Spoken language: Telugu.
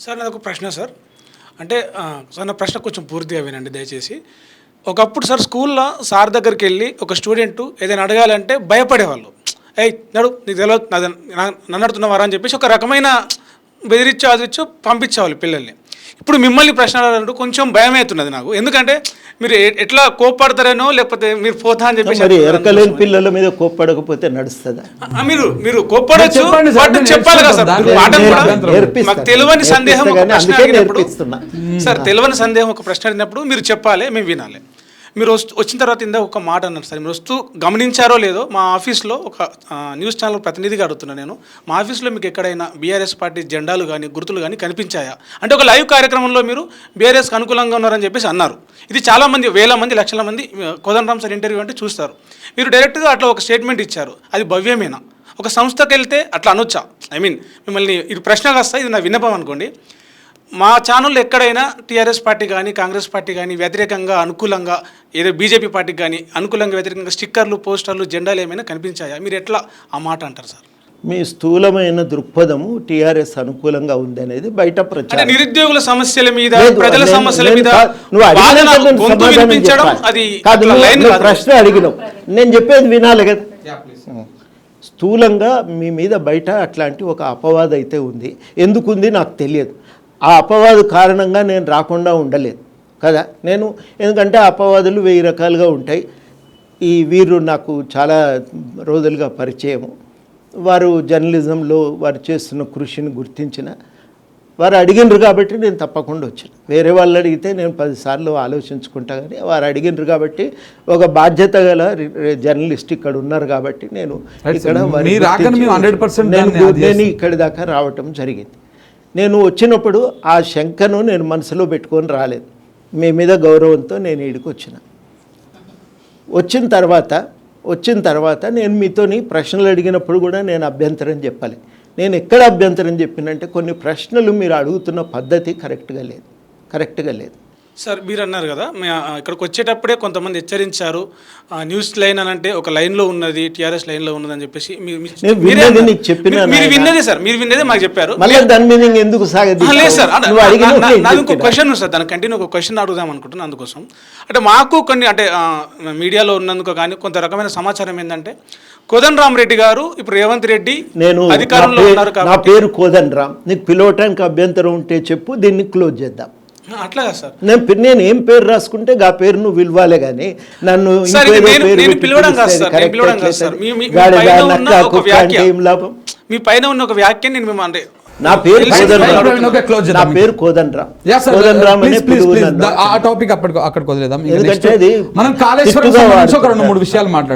సార్ నాది ఒక ప్రశ్న సార్. అంటే సార్ నా ప్రశ్న కొంచెం పూర్తిగా వినండి దయచేసి. ఒకప్పుడు సార్ స్కూల్లో సార్ దగ్గరికి వెళ్ళి ఒక స్టూడెంట్ ఏదైనా అడగాలంటే భయపడేవాళ్ళు. ఏయ్ నడు నీకు తెలియదు నా- నన్ను అడుగుతున్నావారా అని చెప్పేసి ఒక రకమైన బెదిరించో అదిరిచ్చు పంపించేవాళ్ళు పిల్లల్ని. ఇప్పుడు మిమ్మల్ని ప్రశ్న కొంచెం భయం అవుతున్నది నాకు. ఎందుకంటే మీరు ఎట్లా కోప్పడతారేనో లేకపోతే మీరు పోతా అని చెప్పేసి అంటున్నారు ఎరకలేని. పిల్లల మీద కోప్పడకపోతే నడుస్తుందా? మీరు మీరు కోప్పడచ్చు చెప్పాలి కదా సార్. మాకు తెలియని సందేహం. సార్ తెలియని సందేహం ఒక ప్రశ్న అడిగినప్పుడు మీరు చెప్పాలి మేము వినాలి. మీరు వచ్చిన తర్వాత ఇందా ఒక మాట అన్నారు సార్. మీరు వస్తూ గమనించారో లేదో మా ఆఫీస్లో ఒక న్యూస్ ఛానల్ ప్రతినిధిగా అడుగుతున్నాను నేను. మా ఆఫీస్లో మీకు ఎక్కడైనా బీఆర్ఎస్ పార్టీ జెండాలు కానీ గుర్తులు కానీ కనిపించాయా? అంటే ఒక లైవ్ కార్యక్రమంలో మీరు బీఆర్ఎస్కి అనుకూలంగా ఉన్నారని చెప్పేసి అన్నారు. ఇది చాలామంది వేల మంది లక్షల మంది కోదండరామ్ సార్ ఇంటర్వ్యూ అంటే చూస్తారు. మీరు డైరెక్ట్గా అట్లా ఒక స్టేట్మెంట్ ఇచ్చారు. అది భవ్యమేనా? ఒక సంస్థకి వెళ్తే అట్లా అనొచ్చా? ఐ మీన్ మిమ్మల్ని ఇది ప్రశ్న కాస్తా ఇది నా విన్నపం అనుకోండి. మా ఛానల్ ఎక్కడైనా టీఆర్ఎస్ పార్టీ కానీ కాంగ్రెస్ పార్టీ కానీ వ్యతిరేకంగా అనుకూలంగా ఏదో బీజేపీ పార్టీకి కానీ అనుకూలంగా వ్యతిరేకంగా స్టిక్కర్లు పోస్టర్లు జెండాలు ఏమైనా కనిపించాయా? మీరు ఎట్లా ఆ మాట అంటారు సార్? మీ స్థూలమైన దృక్పథము టీఆర్ఎస్ అనుకూలంగా ఉంది అనేది బయట ప్రచారం. నిరుద్యోగుల సమస్యల మీద ప్రజల సమస్యల మీద నువ్వు. ప్రశ్న అడిగినావు. నేను చెప్పేది వినాలి కదా. స్థూలంగా మీ మీద బయట అట్లాంటి ఒక అపవాదం అయితే ఉంది. ఎందుకు ఉంది నాకు తెలియదు. ఆ అపవాదు కారణంగా నేను రాకుండా ఉండలేదు. కదా? నేను ఎందుకంటే అపవాదులు వెయ్యి రకాలుగా ఉంటాయి. ఈ వీరు నాకు చాలా రోజులుగా పరిచయము. వారు జర్నలిజంలో వారు చేస్తున్న కృషిని గుర్తించిన వారు అడిగినరు కాబట్టి నేను తప్పకుండా వచ్చాను. వేరే వాళ్ళు అడిగితే నేను పదిసార్లు ఆలోచించుకుంటా కానీ వారు అడిగినరు కాబట్టి ఒక బాధ్యత గల జర్నలిస్ట్ ఇక్కడ ఉన్నారు కాబట్టి నేను ఇక్కడ sir. వారిని మీ రాకను గుర్తించి మేము 100% నేను దాన్ని అది నేను ఇక్కడి దాకా రావటం జరిగింది. నేను వచ్చినప్పుడు ఆ శంకను నేను మనసులో పెట్టుకొని రాలేదు. మీ మీద గౌరవంతో నేను ఈడికి వచ్చిన. వచ్చిన తర్వాత వచ్చిన తర్వాత నేను మీతోని ప్రశ్నలు అడిగినప్పుడు కూడా నేను అభ్యంతరం చెప్పాలి. నేను ఎక్కడ అభ్యంతరం చెప్పినంటే కొన్ని ప్రశ్నలు మీరు అడుగుతున్న పద్ధతి కరెక్ట్గా లేదు. కరెక్ట్గా లేదు. సార్ మీరు అన్నారు కదా ఇక్కడికి వచ్చేటప్పుడే కొంతమంది హెచ్చరించారు. న్యూస్ లైన్ అని అంటే ఒక లైన్లో ఉన్నది టీఆర్ఎస్ లైన్లో ఉన్నదని చెప్పేసి మీ- మీ- నేను మీరే విన్నది. నీకు సార్ మీరు విన్నదే మాకు చెప్పారు. ఎందుకు లేదు సార్ అంటే నువ్వు అడిగిన నా- నా- నాది ఇంకో క్వశ్చన్ సార్ దాని కంటిన్యూ ఒక క్వశ్చన్ అడుగుదాం అనుకుంటున్నాను అందుకోసం. అంటే మాకు కొన్ని అంటే మీడియాలో ఉన్నందుకు కానీ కొంత రకమైన సమాచారం ఏంటంటే కోదన్ రామరెడ్డి గారు ఇప్పుడు రేవంత్ రెడ్డి నేను అధికారంలో ఉన్నారు నా పేరు కోదన్ రామ్ నీకు పిలవటానికి అభ్యంతరం ఉంటే చెప్పు దీన్ని క్లోజ్ చేద్దాం. అట్లా సార్ నేను నేను ఏం పేరు రాసుకుంటే ఆ పేరు నువ్వు పిలవాలే కానీ నన్ను ఏం లాభం మీ పైన ఉన్న ఒక వ్యాఖ్య నేను మేము అంటే నా పేరు నా. పేరు కోదన్ రామ్ యా సార్ కోదన్ రామ్ అనే ప్లీజ్ ప్లీజ్ పిలువు ప్లీజ్ నన్ను. ఆ టాపిక్ అప్పటికి అక్కడికి వదిలేదాం ఇంకా ఎందుకంటే మనం కాళేశ్వరం ఒక రెండు. మూడు విషయాలు మాట్లాడదాం